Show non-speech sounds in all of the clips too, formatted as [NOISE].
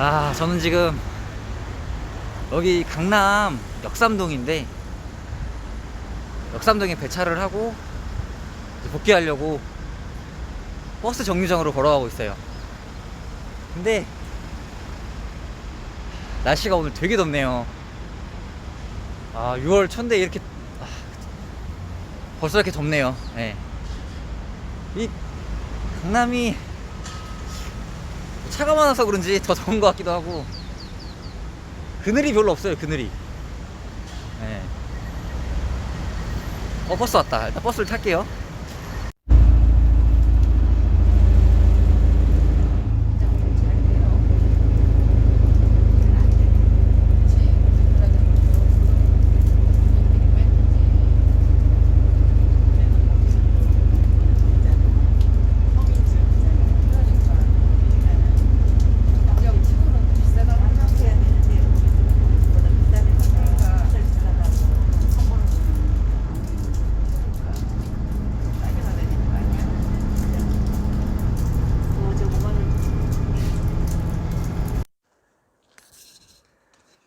아, 저는 지금 여기 강남 역삼동인데 역삼동에 배차를 하고 복귀하려고 버스 정류장으로 걸어가고 있어요. 근데 날씨가 오늘 되게 덥네요. 아, 6월 초인데 이렇게 아, 벌써 이렇게 덥네요. 예. 이 강남이 차가 많아서 그런지 더 더운 것 같기도 하고. 그늘이 별로 없어요 그늘이. 예. 어 버스 왔다. 일단 버스를 탈게요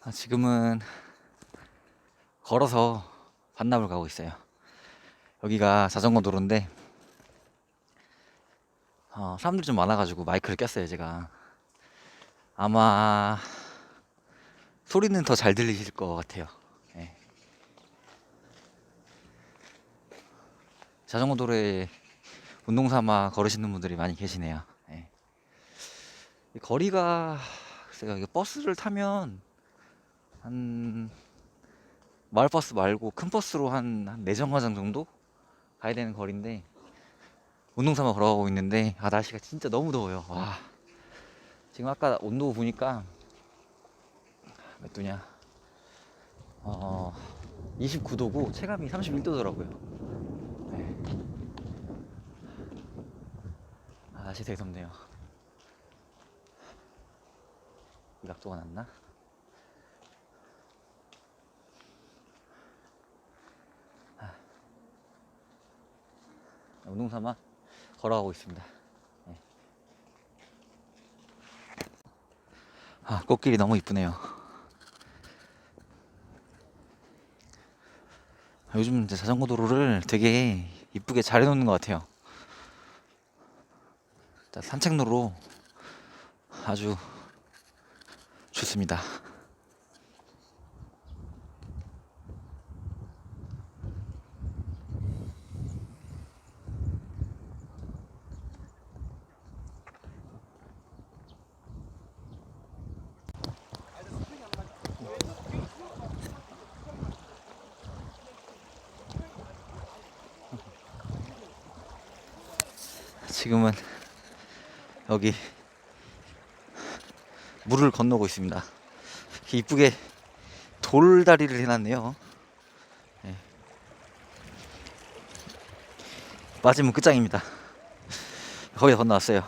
아, 지금은 걸어서 반납을 가고 있어요 여기가 자전거 도로인데 어, 사람들이 좀 많아가지고 마이크를 꼈어요 제가 아마 소리는 더 잘 들리실 것 같아요 예. 자전거 도로에 운동 삼아 걸으시는 분들이 많이 계시네요 예. 이 거리가 이게 버스를 타면 한 마을 버스 말고 큰 버스로 한, 한 4정거장 정도 가야 되는 거리인데 운동 삼아 걸어가고 있는데 아 날씨가 진짜 너무 더워요. 와. 지금 아까 온도 보니까 몇 도냐? 어 29도고 체감이 31도더라고요. 네. 아 날씨 되게 덥네요. 이 각도가 났나? 운동 삼아 걸어가고 있습니다. 네. 아, 꽃길이 너무 이쁘네요. 요즘 이제 자전거 도로를 되게 이쁘게 잘 해놓는 것 같아요. 산책로로 아주 좋습니다. 지금은 여기 물을 건너고 있습니다. 이쁘게 돌다리를 해놨네요. 예. 맞으면 끝장입니다. 다 건너왔어요.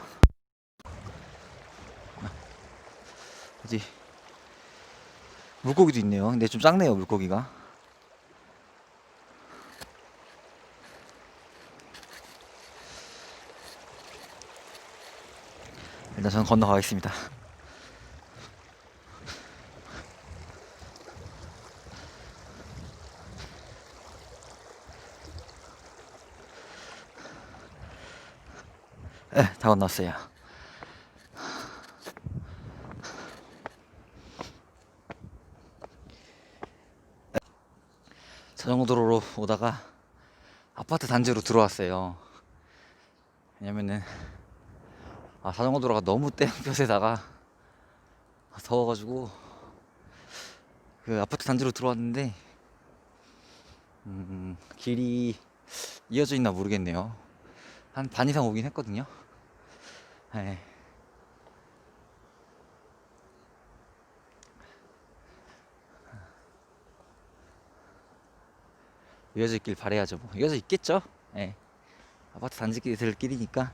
어디 물고기도 있네요. 근데 좀 작네요 물고기가. 일단 저는 건너가겠습니다. 네, 다 건넜어요. 자전거 도로로 오다가 아파트 단지로 들어왔어요. 왜냐면은 아 자전거 도로가 너무 땡볕에다가 [LAUGHS] 더워가지고 그 아파트 단지로 들어왔는데 음, 길이 이어져 있나 모르겠네요. 한 반 이상 오긴 했거든요. 네. 이어져 있길 바래야죠. 뭐. 이어져 있겠죠. 예. 아파트 단지끼리 들 길이니까.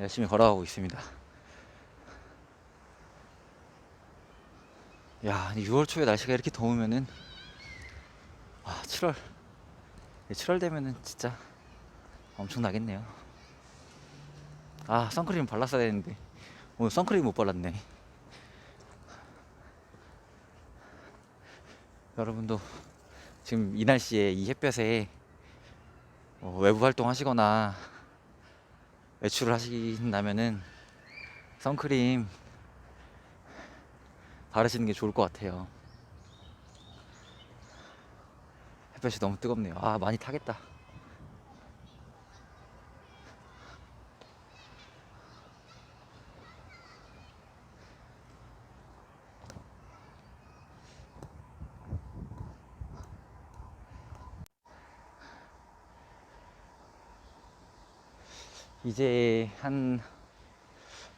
열심히 걸어가고 있습니다. 야, 6월 초에 날씨가 이렇게 더우면은 아, 7월 7월 되면은 진짜 엄청나겠네요. 아, 선크림 발랐어야 되는데 오늘 선크림 못 발랐네. 여러분도 지금 이 날씨에 이 햇볕에 어, 외부 활동하시거나 외출을 하신다면은 선크림 바르시는 게 좋을 것 같아요. 햇볕이 너무 뜨겁네요. 아, 많이 타겠다. 이제 한,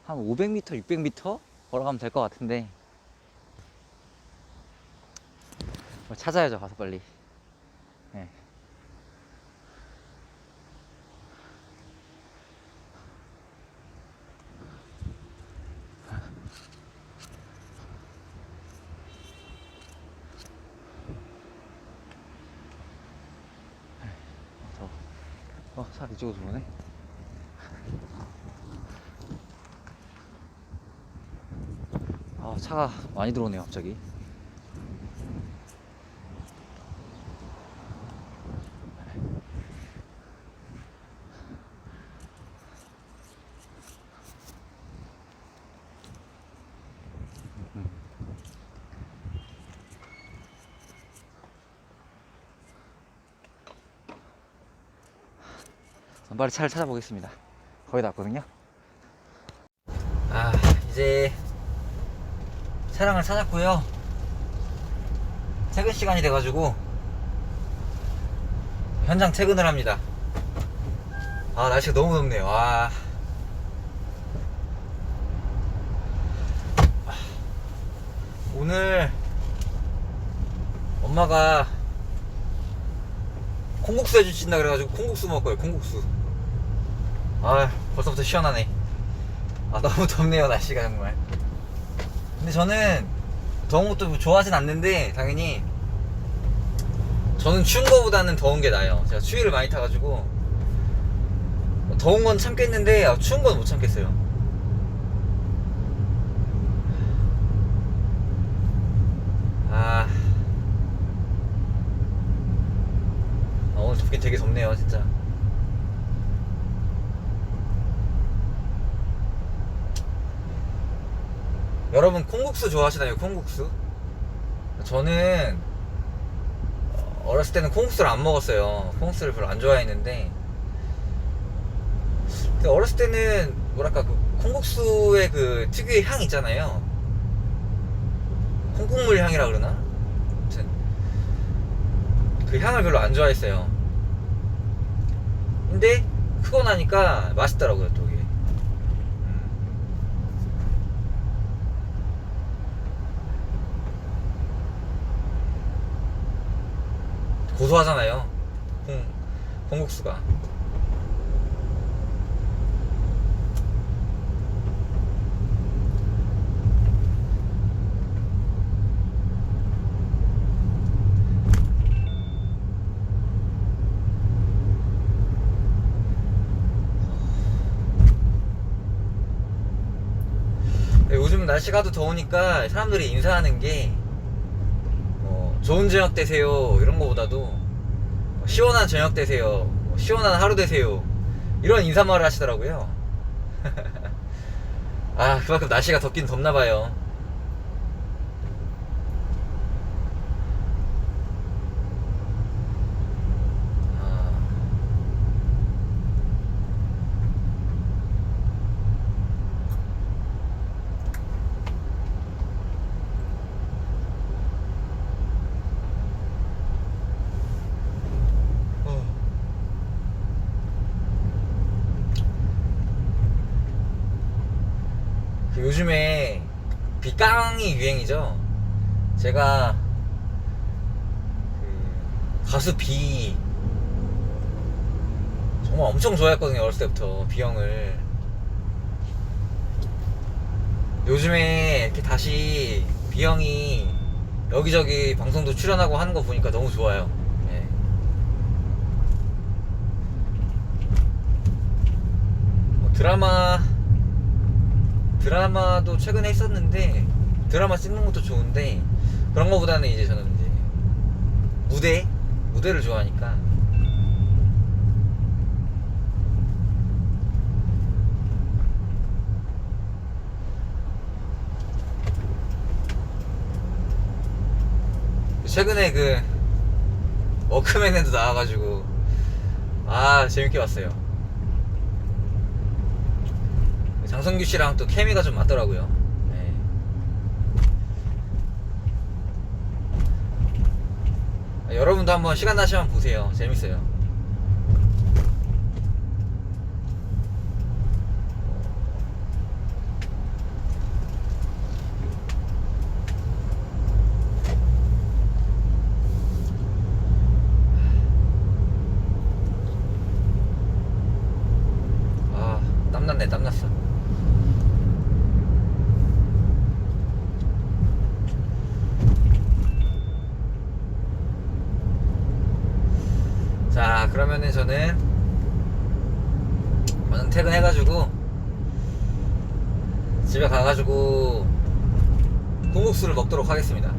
한 500m, 600m 걸어가면 될 것 같은데, 뭐 찾아야죠, 가서 빨리. 예. 더. 어, 차 이쪽으로 들어오네. 아, 차가 많이 들어오네요, 갑자기. 전 빨리 차를 찾아보겠습니다. 거의 다 왔거든요. 아, 이제 차량을 찾았고요. 퇴근 시간이 돼가지고 현장 퇴근을 합니다. 아, 날씨가 너무 덥네요. 아. 오늘 엄마가 콩국수 해주신다 그래가지고 콩국수 먹을 거예요 콩국수 아 벌써부터 시원하네 아 너무 덥네요 날씨가 정말 근데 저는 더운 것도 좋아하진 않는데 당연히 저는 추운 거보다는 더운 게 나아요. 제가 추위를 많이 타가지고. 더운 건 참겠는데 아, 추운 건 못 참겠어요 아 아, 오늘 덥긴 되게 덥네요, 진짜. 여러분, 콩국수 좋아하시나요, 콩국수? 저는, 어, 어렸을 때는 콩국수를 안 먹었어요. 콩국수를 별로 안 좋아했는데, 어렸을 때는, 뭐랄까, 그 콩국수의 그 특유의 향 있잖아요. 콩국물 향이라 그러나? 아무튼, 그 향을 별로 안 좋아했어요. 근데 크고 나니까 맛있더라고요, 또 이게. 음. 고소하잖아요. 콩, 콩국수가. 네, 요즘 날씨가 더 더우니까 사람들이 인사하는 게 어, 좋은 저녁 되세요. 이런 거보다도 시원한 저녁 되세요. 뭐 시원한 하루 되세요. 이런 인사말을 하시더라고요. [LAUGHS] 아 그만큼 날씨가 덥긴 덥나 봐요 아, 어. 그 요즘에 비깡이 유행이죠. 제가 그 가수 비 정말 엄청 좋아했거든요 어렸을 때부터 비형을. 요즘에 이렇게 다시 비형이 여기저기 방송도 출연하고 하는 거 보니까 너무 좋아요. 예. 뭐 드라마 드라마도 최근에 했었는데 드라마 찍는 것도 좋은데 그런 거보다는 이제 저는 이제 무대 무대를 좋아하니까 최근에 그 워크맨에도 나와가지고 아 재밌게 봤어요. 장성규 씨랑 또 케미가 좀 맞더라고요. 네. 아, 여러분도 한번 시간 나시면 보세요. 재밌어요. 아, 땀났네, 땀났어. 자, 그러면은 저는 저는 퇴근해가지고 집에 가가지고 콩국수를 먹도록 하겠습니다.